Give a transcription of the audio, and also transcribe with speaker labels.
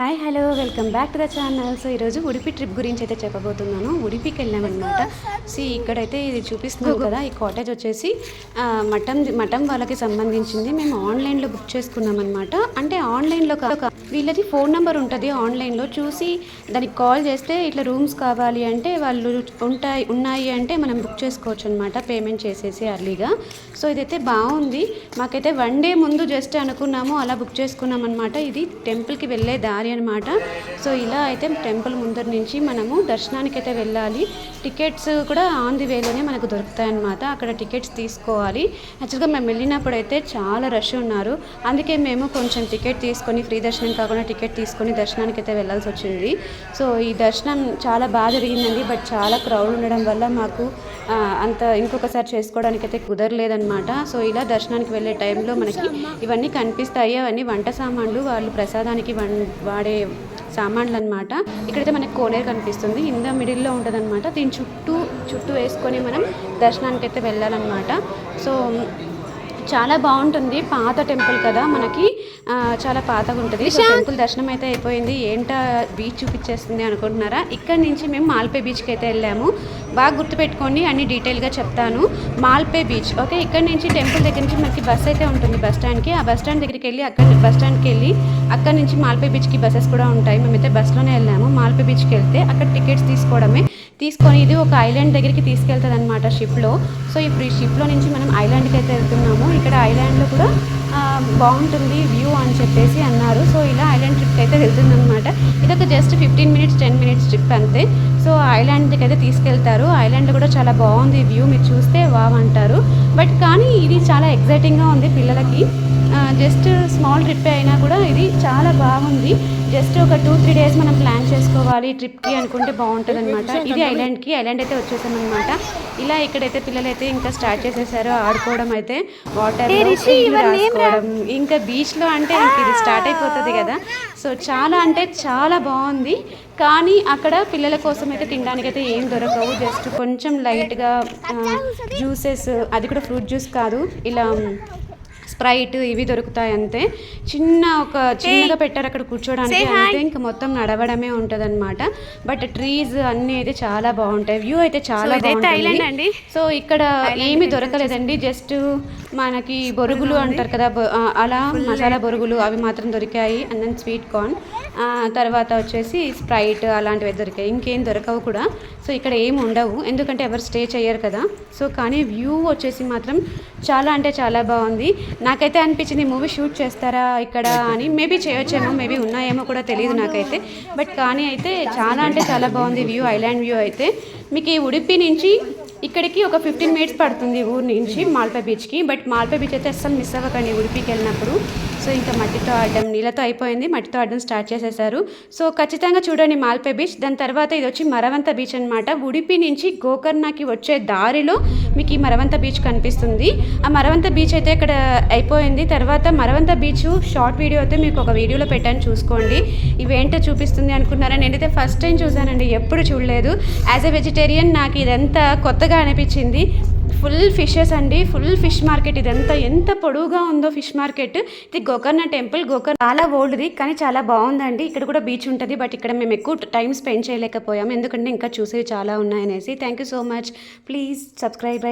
Speaker 1: Hi hello welcome back to the channel. So ఈరోజు Udupi trip గురించి అయితే చెప్పబోతున్నాను. ఉడిపికి వెళ్ళామన్నమాట. సో ఇక్కడైతే ఇది చూపిస్తున్నాం కదా ఈ కాటేజ్ వచ్చేసి మటం మటం వాళ్ళకి సంబంధించింది. మేము ఆన్లైన్లో బుక్ చేసుకున్నాం అనమాట అంటే ఆన్లైన్లో కాక వీళ్ళది ఫోన్ నెంబర్ ఉంటుంది ఆన్లైన్లో. చూసి దానికి కాల్ చేస్తే ఇట్లా రూమ్స్ కావాలి అంటే వాళ్ళు ఉంటాయి ఉన్నాయి అంటే మనం బుక్ చేసుకోవచ్చు అనమాట పేమెంట్ చేసేసి అర్లీగా. సో ఇదైతే బాగుంది. మాకైతే వన్ డే ముందు జస్ట్ అనుకున్నాము అలా బుక్ చేసుకున్నాం అనమాట ఇది టెంపుల్కి వెళ్ళే దారి అనమాట సో ఇలా అయితే టెంపుల్ ముందర నుంచి మనము దర్శనానికి అయితే వెళ్ళాలి. టికెట్స్ కూడా ఆన్ ది వేలోనే మనకు దొరుకుతాయి అనమాట అక్కడ టికెట్స్ తీసుకోవాలి. యాక్చువల్గా మేము వెళ్ళినప్పుడు అయితే చాలా రష్ ఉన్నారు. అందుకే మేము కొంచెం టికెట్ తీసుకొని ఫ్రీ దర్శనం కాకుండా టికెట్ తీసుకొని దర్శనానికి అయితే వెళ్ళాల్సి వచ్చింది. సో ఈ దర్శనం చాలా బాగా జరిగిందండి. బట్ చాలా క్రౌడ్ ఉండడం వల్ల మాకు అంత ఇంకొకసారి చేసుకోవడానికి అయితే కుదరలేదన్నమాట. సో ఇలా దర్శనానికి వెళ్ళే టైంలో మనకి ఇవన్నీ కనిపిస్తాయి. అవన్నీ వంట సామాన్లు వాళ్ళు ప్రసాదానికి వన్ వాడే సామాన్లు అనమాట ఇక్కడైతే మనకి కోనేరు కనిపిస్తుంది. ఇంద మిడిల్లో ఉంటుంది అనమాట దీని చుట్టూ చుట్టూ వేసుకొని మనం దర్శనానికి అయితే వెళ్ళాలన్నమాట. సో చాలా బాగుంటుంది. పాత టెంపుల్ కదా మనకి. చాలా పాతగా ఉంటుంది టెంపుల్ దర్శనం అయితే అయిపోయింది. ఏంటా బీచ్ చూపించేస్తుంది అనుకుంటున్నారా? ఇక్కడ నుంచి మేము మాల్పే బీచ్కి అయితే వెళ్ళాము. బాగా గుర్తుపెట్టుకోండి అన్ని డీటెయిల్గా చెప్తాను. Malpe beach okay? ఇక్కడ నుంచి టెంపుల్ దగ్గర నుంచి మనకి బస్ అయితే ఉంటుంది బస్ స్టాండ్కి. ఆ బస్ స్టాండ్ దగ్గరికి వెళ్ళి అక్కడ బస్ స్టాండ్కి వెళ్ళి అక్కడ నుంచి మాల్పే బీచ్కి బస్సెస్ కూడా ఉంటాయి. మేమైతే బస్లోనే వెళ్ళాము. మాల్పే బీచ్కి వెళ్తే అక్కడ టికెట్స్ తీసుకోవడమే. తీసుకొని ఇది ఒక ఐలాండ్ దగ్గరికి తీసుకెళ్తుంది అనమాట షిప్లో. సో ఇప్పుడు ఈ షిప్లో నుంచి మనం ఐలాండ్కి అయితే వెళ్తున్నాము. ఇక్కడ ఐలాండ్లో కూడా బాగుంటుంది వ్యూ అని చెప్పేసి అన్నారు సో ఇలా ఐలాండ్ ట్రిప్కి అయితే వెళ్తుంది ఇదొక ఇది ఒక just fifteen minutes ten minutes trip అంతే సో ఐలాండ్కి అయితే తీసుకెళ్తారు ఐలాండ్ కూడా చాలా బాగుంది వ్యూ మీరు చూస్తే వావ్ అంటారు బట్ కానీ ఇది చాలా ఎగ్జైటింగ్గా ఉంది పిల్లలకి జస్ట్ స్మాల్ ట్రిప్ అయినా కూడా ఇది చాలా బాగుంది జస్ట్ ఒక టూ త్రీ డేస్ మనం ప్లాన్ చేసుకోవాలి ట్రిప్కి అనుకుంటే బాగుంటుంది అనమాట ఇది ఐలాండ్కి ఐలాండ్ అయితే వచ్చేసాం అనమాట ఇలా ఇక్కడైతే పిల్లలు అయితే ఇంకా స్టార్ట్ చేసేసారు ఆడుకోవడం అయితే వాటర్ రాసుకోవడం ఇంకా బీచ్లో అంటే ఇది స్టార్ట్ అయిపోతుంది కదా. సో చాలా అంటే చాలా బాగుంది. కానీ అక్కడ పిల్లల కోసం అయితే తినడానికి అయితే ఏం దొరకవు. జస్ట్ కొంచెం లైట్గా జ్యూసెస్ అది కూడా ఫ్రూట్ జ్యూస్ కాదు. ఇలా స్ప్రైట్ ఇవి దొరుకుతాయి అంతే. చిన్న ఒక చిన్నగా పెట్టారు అక్కడ కూర్చోడానికి అంతే. ఇంకా మొత్తం నడవడమే ఉంటది అనమాట బట్ ట్రీస్ అన్ని అయితే చాలా బాగుంటాయి. వ్యూ అయితే చాలా బాగుంటుంది. సో ఇక్కడ ఏమి దొరకలేదండి. జస్ట్ మనకి బొరుగులు అంటారు కదా అలా మసాలా బొరుగులు అవి మాత్రం దొరికాయి అండ్ దెన్ స్వీట్ కార్న్ తర్వాత వచ్చేసి స్ప్రైట్ అలాంటివి దొరికాయి. ఇంకేం దొరకవు కూడా. సో ఇక్కడ ఏం ఉండవు. ఎందుకంటే ఎవరు స్టే చేయరు కదా. సో కానీ వ్యూ వచ్చేసి మాత్రం చాలా అంటే చాలా బాగుంది. నాకైతే అనిపించింది మూవీ షూట్ చేస్తారా ఇక్కడ అని. మేబీ చేయొచ్చేమో మేబీ ఉన్నాయేమో కూడా తెలియదు నాకైతే. బట్ కానీ అయితే చాలా అంటే చాలా బాగుంది వ్యూ ఐలాండ్ వ్యూ అయితే. మీకు ఈ ఉడిపి నుంచి ఇక్కడికి ఒక ఫిఫ్టీన్ మినిట్స్ పడుతుంది ఊరు నుంచి మాల్పా బీచ్కి బట్ మాల్పా బీచ్ అయితే అస్సలు మిస్ అవ్వకండి ఉడిపికి వెళ్ళినప్పుడు. సో ఇంకా మట్టితో ఆడడం నీళ్ళతో అయిపోయింది మట్టితో ఆడడం స్టార్ట్ చేసేసారు. సో ఖచ్చితంగా చూడండి మాల్పే బీచ్. దాని తర్వాత ఇది వచ్చి మరవంత బీచ్ అనమాట ఉడిపి నుంచి గోకర్ణకి వచ్చే దారిలో మీకు ఈ మరవంత బీచ్ కనిపిస్తుంది. ఆ మరవంత బీచ్ అయితే ఇక్కడ అయిపోయింది. తర్వాత మరవంత బీచ్ షార్ట్ వీడియో అయితే మీకు ఒక వీడియోలో పెట్టాను చూసుకోండి. ఇవేంటో చూపిస్తుంది అనుకున్నారా? నేనైతే ఫస్ట్ టైం చూసానండి ఎప్పుడు చూడలేదు. యాజ్ ఎ వెజిటేరియన్ నాకు ఇదంతా కొత్త కొత్తగా అనిపించింది. ఫుల్ ఫిషెస్ అండి. ఫుల్ ఫిష్ మార్కెట్ ఇదంతా. ఎంత పొడవుగా ఉందో ఫిష్ మార్కెట్. ఇది గోకర్ణ టెంపుల్. గోకర్ణ చాలా ఓల్డ్ది కానీ చాలా బాగుందండి. ఇక్కడ కూడా బీచ్ ఉంటుంది. బట్ ఇక్కడ మేము ఎక్కువ టైం స్పెండ్ చేయలేకపోయాము. ఎందుకంటే ఇంకా చూసేవి చాలా ఉన్నాయనేసి thank you so much. Please subscribe